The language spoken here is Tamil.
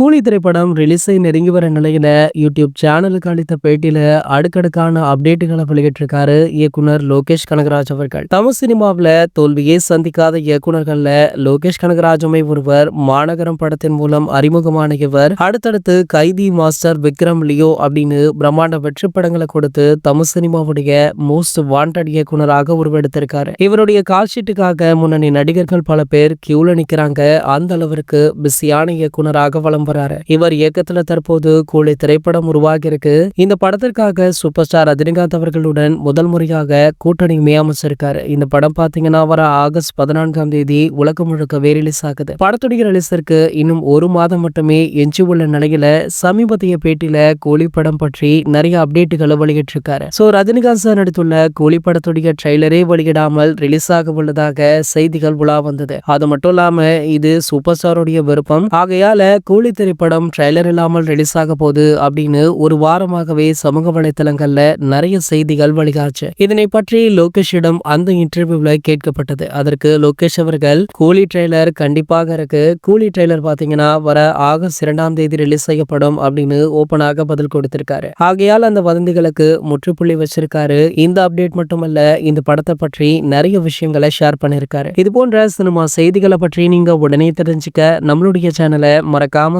கூலி திரைப்படம் ரிலீஸை நெருங்கி வர நிலையில யூடியூப் சேனலுக்கு அளித்த பேட்டியில அடுக்கடுக்கான அப்டேட்டுகளை வெளியிட்டிருக்காரு இயக்குனர் லோகேஷ் கனகராஜ் அவர்கள். தமிழ் சினிமாவில் தோல்வியே சந்திக்காத இயக்குனர்கள்ல லோகேஷ் கனகராஜுமே ஒருவர் மாநகரம் படத்தின் மூலம் அறிமுகமான இவர் அடுத்தடுத்து கைதி மாஸ்டர் விக்ரம் லியோ அப்படின்னு பிரம்மாண்ட வெற்றி படங்களை கொடுத்து தமிழ் சினிமாவுடைய மோஸ்ட் வாண்டட் இயக்குனராக உருவெடுத்திருக்காரு. இவருடைய கால்ஷீட்டுக்காக முன்னணி நடிகர்கள் பல பேர் கியூல நிக்கிறாங்க. அந்த அளவிற்கு பிஸியான இயக்குனராக வளம் வராரு இவர் இயக்கத்துல தற்போது கூலி திரைப்படம் உருவாகி இருக்கு இந்த படத்திற்காக சூப்பர் ஸ்டார் ரஜினிகாந்த் அவர்களுடன் முதல் முறையாக கூட்டணி அமைச்சிருக்காரு இந்த படம் பாத்தீங்கன்னா வர ஆகஸ்ட் பதினான்காம் தேதி உலகம் முழுக்கவே ரிலீஸ் ஆகுது. படத்துடைய ரிலீஸிற்கு இன்னும் ஒரு மாதம் மட்டுமே எஞ்சி உள்ள நிலையில சமீபத்திய பேட்டியில கூலி படம் பற்றி நிறைய அப்டேட்டுகளை வெளியிட்டிருக்காரு. சோ ரஜினிகாந்த் சார் நடித்துள்ள கூலி படத்துடைய ட்ரெய்லரே வெளியிடாமல் ரிலீஸ் ஆக உள்ளதாக செய்திகள் உலா வந்தது. அது மட்டும் இல்லாம இது சூப்பர் ஸ்டாருடைய விருப்பம். ஆகையால கூலி திரைப்படம் ட்ரெய்லர் இல்லாமல் ரிலீஸ் ஆக போகுது அப்படின்னு ஒரு வாரமாகவே சமூக வலைத்தளங்கள்ல நிறைய செய்திகள் வழிகாச்சு இதனை பற்றி லோகேஷிடம் அந்த இன்டர்வியூல கேட்கப்பட்டது. அதற்கு லோகேஷ் அவர்கள் கூலி ட்ரெய்லர் கண்டிப்பாக இருக்கு. கூலி ட்ரெய்லர் பாத்தீங்கன்னா வர ஆகஸ்ட் இரண்டாம் தேதி ரிலீஸ் செய்யப்படும் அப்படின்னு ஓபனாக பதில் கொடுத்திருக்காரு. ஆகையால் அந்த வதந்திகளுக்கு முற்றுப்புள்ளி வச்சிருக்காரு. இந்த அப்டேட் மட்டுமல்ல இந்த படத்தை பற்றி நிறைய விஷயங்களை ஷேர் பண்ணிருக்காரு. இது போன்ற சினிமா செய்திகளை பற்றி நீங்க உடனே தெரிஞ்சுக்க நம்மளுடைய சேனலை மறக்காம